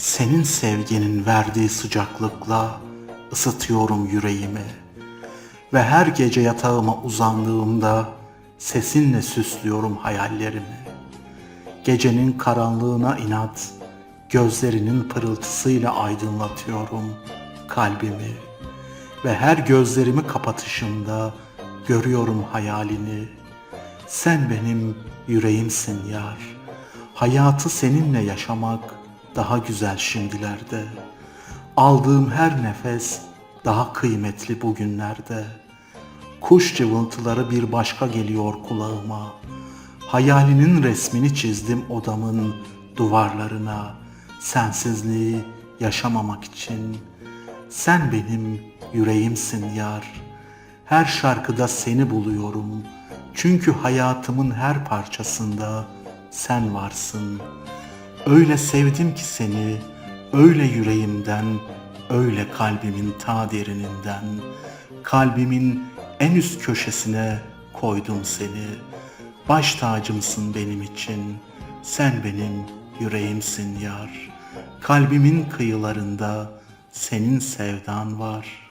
Senin sevginin verdiği sıcaklıkla ısıtıyorum yüreğimi. Ve her gece yatağıma uzandığımda sesinle süslüyorum hayallerimi. Gecenin karanlığına inat, gözlerinin pırıltısıyla aydınlatıyorum kalbimi. Ve her gözlerimi kapatışımda görüyorum hayalini. Sen benim yüreğimsin yar. Hayatı seninle yaşamak daha güzel şimdilerde. Aldığım her nefes daha kıymetli bugünlerde. Kuş cıvıltıları bir başka geliyor kulağıma. Hayalinin resmini çizdim odamın duvarlarına. Sensizliği yaşamamak için. Sen benim yüreğimsin yar. Her şarkıda seni buluyorum. Çünkü hayatımın her parçasında sen varsın. Öyle sevdim ki seni, öyle yüreğimden, öyle kalbimin ta derininden. Kalbimin en üst köşesine koydum seni. Baş tacımsın benim için. Sen benim yüreğimsin yar. Kalbimin kıyılarında senin sevdan var.''